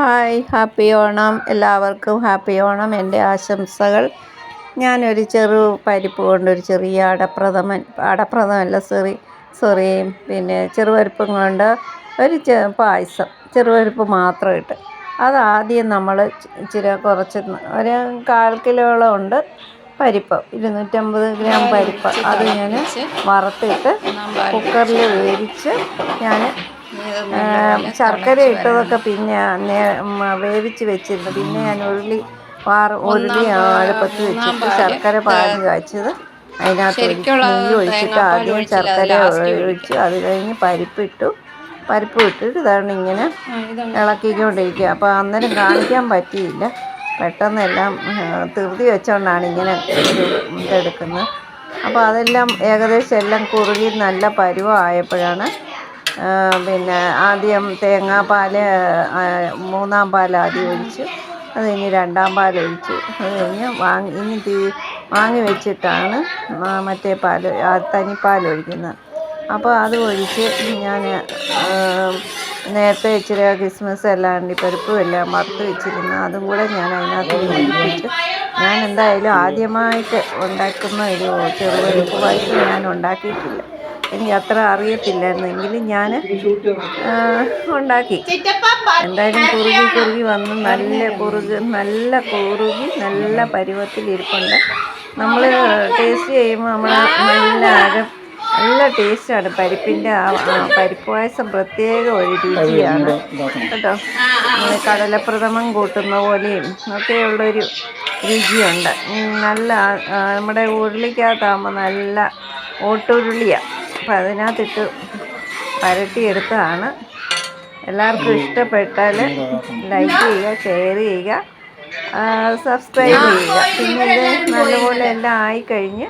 Hi happy Onam. എല്ലാവർക്കും happy Onam. എന്റെ ആശംസകൾ. ഞാനൊരു ചെറു പരിപ്പ് കൊണ്ടൊരു ചെറിയ അടപ്രഥമൻ അടപ്രഥമല്ല സോറി സോറി പിന്നെ ചെറുപരിപ്പും കൊണ്ട് ഒരു ചെ പായസം ചെറുപരിപ്പ് മാത്രം ഇട്ട്. അത് ആദ്യം നമ്മൾ ഇച്ചിരി കുറച്ച് ഒരു കാൽ കിലോളം ഉണ്ട് പരിപ്പ് ഇരുന്നൂറ്റമ്പത് ഗ്രാം പരിപ്പ്. അത് ഞാൻ വറുത്തിട്ട് കുക്കറിൽ വേവിച്ച് ഞാൻ ശർക്കര ഇട്ടതൊക്കെ പിന്നെ വേവിച്ച് വെച്ചിരുന്നു. പിന്നെ ഞാൻ ഉരുളി വാർ ഉരുളി അടുപ്പത്ത് വെച്ചിട്ട് ശർക്കര പാൽ കാച്ചത് അതിനകത്ത് നെയ്യ് ഒഴിച്ചിട്ട് ആദ്യം ശർക്കര ഒഴിച്ച് അത് കഴിഞ്ഞ് പരിപ്പിട്ടു. പരിപ്പ് ഇട്ടിട്ട് ഇതാണ് ഇങ്ങനെ ഇളക്കിക്കൊണ്ടിരിക്കുക. അപ്പോൾ അന്നേരം കാണിക്കാൻ പറ്റിയില്ല. പെട്ടെന്ന് എല്ലാം ധൃതി വെച്ചുകൊണ്ടാണ് ഇങ്ങനെ ഇതെടുക്കുന്നത്. അപ്പോൾ അതെല്ലാം ഏകദേശം എല്ലാം കുറുകി നല്ല പരുവമായപ്പോഴാണ് പിന്നെ ആദ്യം തേങ്ങാപ്പാൽ പാൽ മൂന്നാം പാൽ ആദ്യം ഒഴിച്ച്. അത് കഴിഞ്ഞ് രണ്ടാം പാൽ ഒഴിച്ച്. അത് കഴിഞ്ഞ് വാങ്ങി ഇനി തീ വാങ്ങി വെച്ചിട്ടാണ് മറ്റേ പാൽ തനിപ്പാൽ ഒഴിക്കുന്നത്. അപ്പോൾ അത് ഒഴിച്ച് ഞാൻ നേരത്തെ ഇച്ചിരി ക്രിസ്മസ് എല്ലാം അണ്ടിപ്പരിപ്പും എല്ലാം വറുത്ത് വെച്ചിരുന്നു. അതും കൂടെ ഞാൻ അതിനകത്ത് ഒഴിപ്പിച്ച്. ഞാൻ എന്തായാലും ആദ്യമായിട്ട് ഉണ്ടാക്കുന്ന ഒരു ചെറുപരിപ്പ് പായസം ഞാൻ ഉണ്ടാക്കിയിട്ടില്ല. എനിക്ക് അത്ര അറിയത്തില്ലായിരുന്നു. എങ്കിലും ഞാൻ ഉണ്ടാക്കി. എന്തായാലും കുറുകി കുറുകി വന്ന്. നല്ല കുറുകി നല്ല കുറുകി നല്ല പരുവത്തിലിരിപ്പുണ്ട് നമ്മൾ ടേസ്റ്റ് ചെയ്യുമ്പോൾ നമ്മൾ നല്ല അകം നല്ല ടേസ്റ്റാണ് പരിപ്പിന്റെ ആ പരിപ്പ് പായസം പ്രത്യേക ഒരു രുചിയാണ്. കേട്ടോ? നമ്മൾ കടലപ്രഥമൻ കൂട്ടുന്ന പോലെയും ഒക്കെയുള്ളൊരു രുചിയുണ്ട്. നല്ല നമ്മുടെ ഉരുളിക്കകത്താകുമ്പോൾ നല്ല ഓട്ടുരുളിയാണ് അപ്പം അതിനകത്തിട്ട് പരട്ടിയെടുത്തതാണ്. എല്ലാവർക്കും ഇഷ്ടപ്പെട്ടാൽ ലൈക്ക് ചെയ്യുക ഷെയർ ചെയ്യുക സബ്സ്ക്രൈബ് ചെയ്യുക. പിന്നെ ഇത് നല്ലപോലെ എല്ലാം ആയിക്കഴിഞ്ഞ്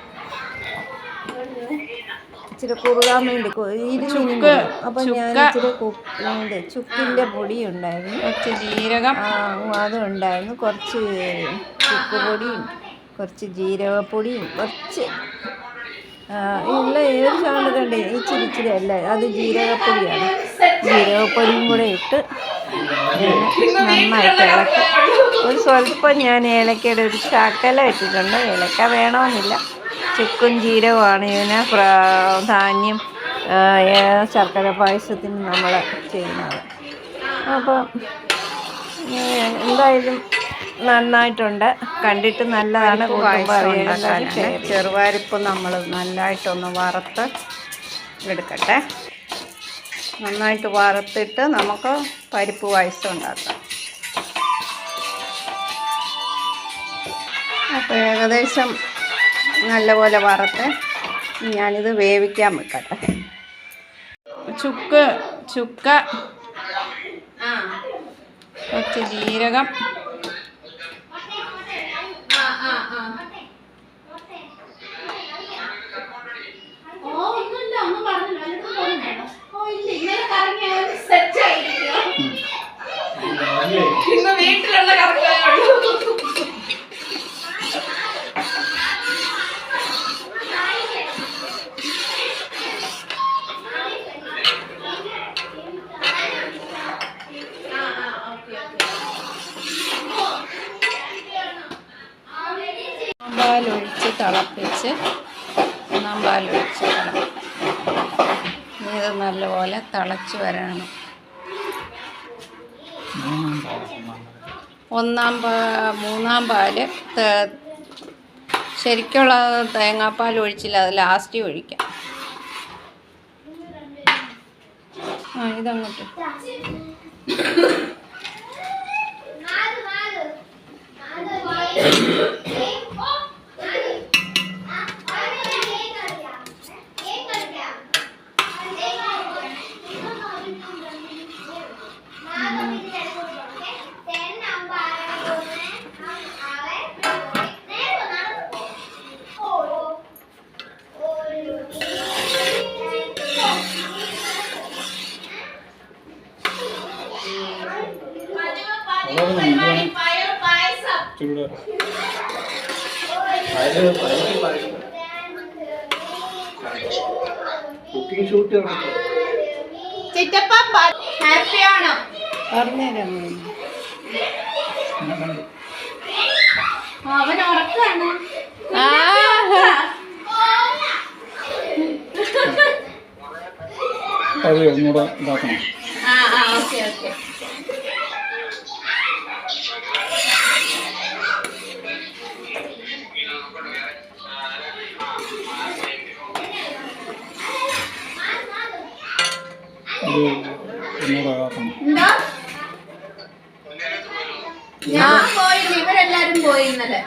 ഇച്ചിരി കുറുകാൻ വേണ്ടി കൂടെ. അപ്പം ഞാൻ ഇച്ചിരി ഇത് ചുക്കിന്റെ പൊടി ഉണ്ടായിരുന്നു. കുറച്ച് ജീരകം. ആ, അതുണ്ടായിരുന്നു കുറച്ച് ചുക്ക് പൊടിയും കുറച്ച് ജീരകപ്പൊടിയും കുറച്ച് ഇല്ല ഏത് സാധനം കണ്ടേ ഈ ചിരിച്ചിരി അല്ല? അത് ജീരകപ്പൊടിയാണ്. ജീരകപ്പൊടിയും കൂടെ ഇട്ട് നന്നായിട്ട് ഇളക്കി. ഒരു സ്വല്പം ഞാൻ ഏലക്കയുടെ ഒരു ചാക്കല ഇട്ടിട്ടുണ്ട്. ഏലക്ക വേണമെന്നില്ല. ചുക്കും ജീരകമാണ് ഇതിന് ധാന്യം ശർക്കര പായസത്തിന് നമ്മൾ ചെയ്യുന്നത്. അപ്പം എന്തായാലും നന്നായിട്ടുണ്ട്. കണ്ടിട്ട് നല്ലതാണ് ചെറുവാരിപ്പ് നമ്മൾ നല്ലതായിട്ടൊന്ന് വറുത്ത് എടുക്കട്ടെ. നന്നായിട്ട് വറുത്തിട്ട് നമുക്ക് പരിപ്പ് പായസം ഉണ്ടാക്കാം. അപ്പോൾ ഏകദേശം നല്ലപോലെ വറുത്ത് ഞാനിത് വേവിക്കാൻ വെക്കട്ടെ. ചുക്ക് ചുക്ക കുറച്ച് ജീരകം. പാലൊഴിച്ച് തിളപ്പിച്ച് ഒന്നാം പാലൊഴിച്ച് തിളപ്പിച്ച് ഇത് നല്ലപോലെ തിളച്ച് വരണം. ഒന്നാം പാ മൂന്നാം പാൽ ശരിക്കുള്ള തേങ്ങാപ്പാൽ ഒഴിച്ചില്ല അത് ലാസ്റ്റ് ഒഴിക്കാം. ആ ഇതങ്ങോട്ട്. കുക്കിംഗ് ഷൂട്ട് പറഞ്ഞുതരാം ഞാൻ കണ്ടു അവൻ ഉറക്കാണ്. ആ. അത് ഒന്നുകൂടെ ഇതാക്കണം. ആ ആ ഓക്കെ ഓക്കെ. എന്താ? ഞാൻ പോയിരുന്നു ഇവരെല്ലാരും പോയി ഇന്നലെ.